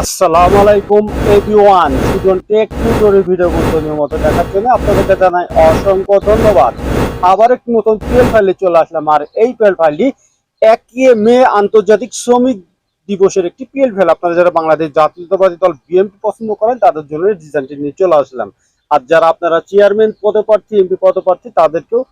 আসসালামু আলাইকুম everyone Sujon tech tutorial video গুলো মতো দেখার জন্য আপনাদেরকে জানাই অসংখ্য ধন্যবাদ। আবার একটি নতুন পিএল ফাইলে চলে আসলাম, আর এই পিএল ফাইলটি একই মে আন্তর্জাতিক শ্রমিক দিবসের একটি পিএল ফাইল। আপনারা যারা বাংলাদেশ জাতীয়তাবাদী দল বিএনপি পছন্দ করেন, তাদের জন্য ডিজাইনটি নিয়ে চলে আসলাম। আর যারা আপনারা চেয়ারম্যান পদপ্রার্থী এমপি পদপ্রার্থী তাদেরকেও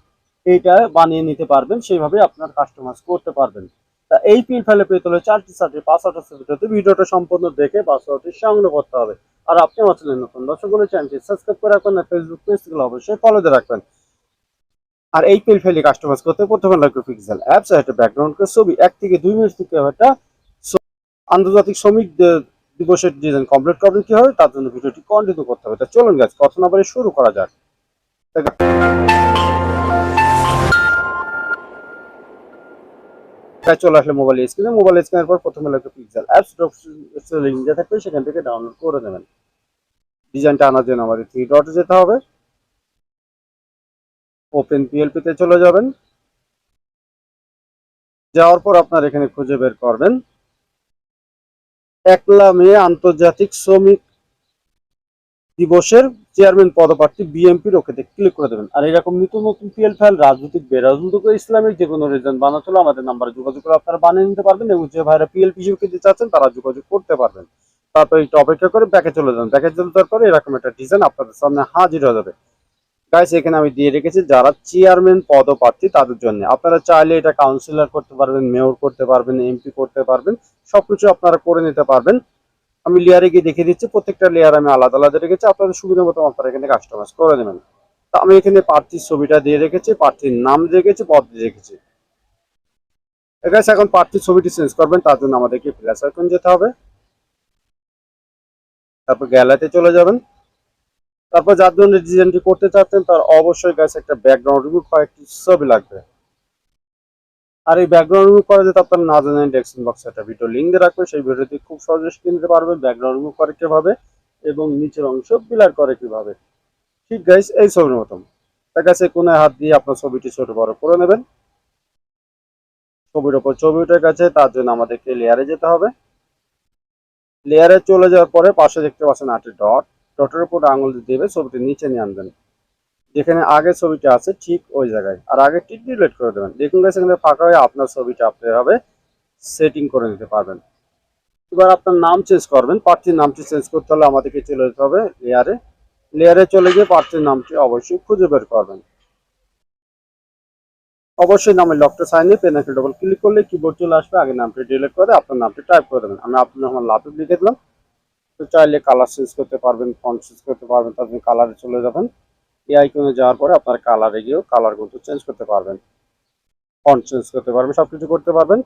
এইটা বানিয়ে নিতে পারবেন। সেইভাবে আপনার কাস্টমাইজ করতে পারবেন। তা এই পিন ফাইলে পেতে হলে চারটি চারটি পাসওয়ার্ড ভিডিওতে ভিডিওটা সম্পূর্ণ দেখে পাসওয়ার্ডটি সংগ্রহ করতে হবে। আর আপনি আমার চ্যানেল নতুন হলে চ্যানেলটি সাবস্ক্রাইব করে রাখবেন আর ফেসবুক পেজগুলো অবশ্যই ফলোতে রাখবেন। আর এই পিল ফাইলে কাস্টমাইজ করতে প্রথমে লাগবে পিক্সেল অ্যাপস একটা ব্যাকগ্রাউন্ড ছবি এক থেকে দুই মিনিট থেকে একটা আন্তর্জাতিক শ্রমিক দিবসের ডিজাইন কমপ্লিট করবেন কি হবে তার জন্য ভিডিওটি কন্টিনিউ করতে হবে। তা চলুন গাছ কথা না শুরু করা যাক। তাই চলে আসলে মোবাইল স্ক্রিনে মোবাইল স্ক্রিনের পর প্রথমে লাগবে পিক্সেল অ্যাপস লিঙ্ক যে থাকবে সেখান থেকে ডাউনলোড করে নেবেন। ডিজাইনটা আনার জন্য আমাদের থ্রি ডটে যেতে হবে। ওপেন পিএলপি তে চলে যাবেন। যাওয়ার পর আপনার এখানে খুঁজে বের করবেন। একলা মে আন্তর্জাতিক শ্রমিক দিবসের চেয়ারম্যান পদপ্রার্থী বিএমপির ওকেতে ক্লিক করে দেবেন। আর এরকম নতুন নতুন পিএল ফাইল রাজনৈতিক বেরাজনৈতিক ইসলামিক যে কোনো রিজন বানাতে আমাদের নাম্বারে যোগাযোগ করে আপনারা বানিয়ে নিতে পারবেন এবং যে ভাইরা পিএল পিসিও কিনতে চাচ্ছেন তারা যোগাযোগ করতে পারবেন। তারপর একটু অপেক্ষা করে ব্যাকে চলে যান। ব্যাকে চলে যাওয়ার পরে এরকম একটা ডিজাইন আপনাদের সামনে হাজির হয়ে যাবে। গাইস এখানে আমি দিয়ে রেখেছি যারা চেয়ারম্যান পদপ্রার্থী তাদের জন্য। আপনারা চাইলে এটা কাউন্সিলর করতে পারবেন মেয়র করতে পারবেন এমপি করতে পারবেন, সবকিছু আপনারা করে নিতে পারবেন। আমি লেয়ারে গিয়ে দেখে দিচ্ছি, প্রত্যেকটা লেয়ার আমি আলাদা আলাদা রেখেছি আপনাদের সুবিধা মতো আপনারা এখানে কাস্টমাইজ করে নেবেন। তো আমি এখানে প্রার্থীর ছবিটা দিয়ে রেখেছি প্রার্থীর নাম রেখেছি, পদ দিয়ে রেখেছি। গাইস এখন প্রার্থীর ছবিটি চেঞ্জ করবেন, তার জন্য আমাদেরকে প্লাস আইকন যেতে হবে। তারপর গ্যালারিতে চলে যাবেন। তারপর যার জন্য ডিজাইনটি করতে চাচ্ছেন, তার অবশ্যই গাছ একটা ব্যাকগ্রাউন্ড রিমুভ কয়েকটি ছবি লাগবে। আর এই ব্যাকগ্রাউন্ড রিমুভ করা যেতে আপনারা না জানেন ডেসক্রিপশন বক্সে একটা ভিডিও লিঙ্ক দিয়ে রাখবে সেই ভিডিওটি খুব সহজে শিখে নিতে পারবেন ব্যাকগ্রাউন্ড রিমুভ করে কীভাবে এবং নিচের অংশ বিলার করে কীভাবে। ঠিক গাইস এই ছবির মতন। তার কাছে কোনায় হাত দিয়ে আপনার ছবিটি ছোট বড় করে নেবেন। ছবির ওপর ছবি উঠে গেছে, তার জন্য আমাদেরকে লেয়ারে যেতে হবে। লেয়ারে চলে যাওয়ার পরে পাশে দেখতে পাচ্ছেন আটটি ডট ডটের উপর আঙুল দিয়ে দেবে ছবিটি নিচে নিয়ে আনবেন। যেখানে আগে ছবিটা আছে ঠিক ওই জায়গায়। আর আগে আগেরটি ডিলেট করে দেবেন। দেখুন গাছ এখানে ফাঁকা হয়ে আপনার ছবিটা আপনি এভাবে সেটিং করে দিতে পারবেন। এবার আপনার নাম চেঞ্জ করবেন। প্রার্থীর নামটি চেঞ্জ করতে হলে আমাদেরকে চলে যেতে হবে লেয়ারে লেয়ারে চলে গিয়ে প্রার্থীর নামটি অবশ্যই খুঁজে বের করবেন। অবশ্যই নামের লকটা সাইনে পেনাকে ডবল ক্লিক করলে কিবোর্ড চলে আসবে। আগে নামটি ডিলিট করে আপনার নামটি টাইপ করে দেবেন। আমি আপনার রহমান লাফিব লিখে দিলাম। তো চাইলে কালার চেঞ্জ করতে পারবেন ফন্ট চেঞ্জ করতে পারবেন, তারপরে কালারে চলে যাবেন। এই আইকনে যাওয়ার পরে আপনার কালারে গিয়েও কালার কিন্তু চেঞ্জ করতে পারবেন। ফন্ট চেঞ্জ করতে পারবেন সব কিছু করতে পারবেন।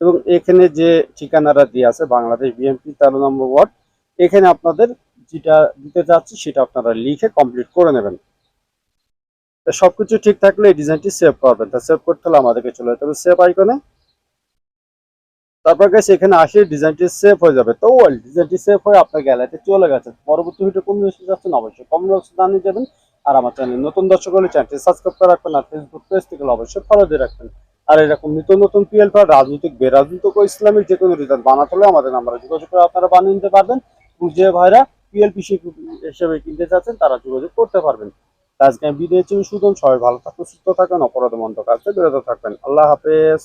এবং এখানে যে ঠিকানাটা দিয়ে আছে, বাংলাদেশ বিএমপি তেরো নম্বর ওয়ার্ড, এখানে আপনাদের যেটা দিতে যাচ্ছি সেটা আপনারা লিখে কমপ্লিট করে নেবেন। সবকিছু ঠিক থাকলে এই ডিজাইনটি সেভ করবেন। তা সেভ করতে হলে আমাদেরকে চলে যেতে হবে সেভ আইকনে তারপর গেছে এখানে আসে ডিজাইনটি সেভ হয়ে যাবে। তো ওয়াল ডিজাইনটি সেভ হয়ে আপনার গ্যালারিতে চলে গেছে। পরবর্তী ভিডিও কোন জিনিস যাচ্ছেন, অবশ্যই কমেন্ট বক্সে জানিয়ে যাবেন আর আমার চ্যানেল নতুন দর্শক হলে চ্যানেলটি সাবস্ক্রাইব করে রাখবেন আর ফেসবুক পেজ থেকে অবশ্যই ফলো দিয়ে রাখবেন। আর এরকম নিত্য নতুন পিএল ফার রাজনৈতিক, বেরাজনৈতিক ও ইসলামিক যে কোনো রিজাল্ট বানাতে হলে আমাদের নাম্বারে যোগাযোগ করে আপনারা বানিয়ে নিতে পারবেন। যে ভাইরা পিএল পিসি হিসেবে কিনতে চাচ্ছেন তারা যোগাযোগ করতে পারবেন। আজকে আমি বিদায় সুদন। সবাই ভালো থাকুন, সুস্থ থাকেন অপরাধ মন্দ কাজে বিরত থাকবেন। আল্লাহ হাফেজ।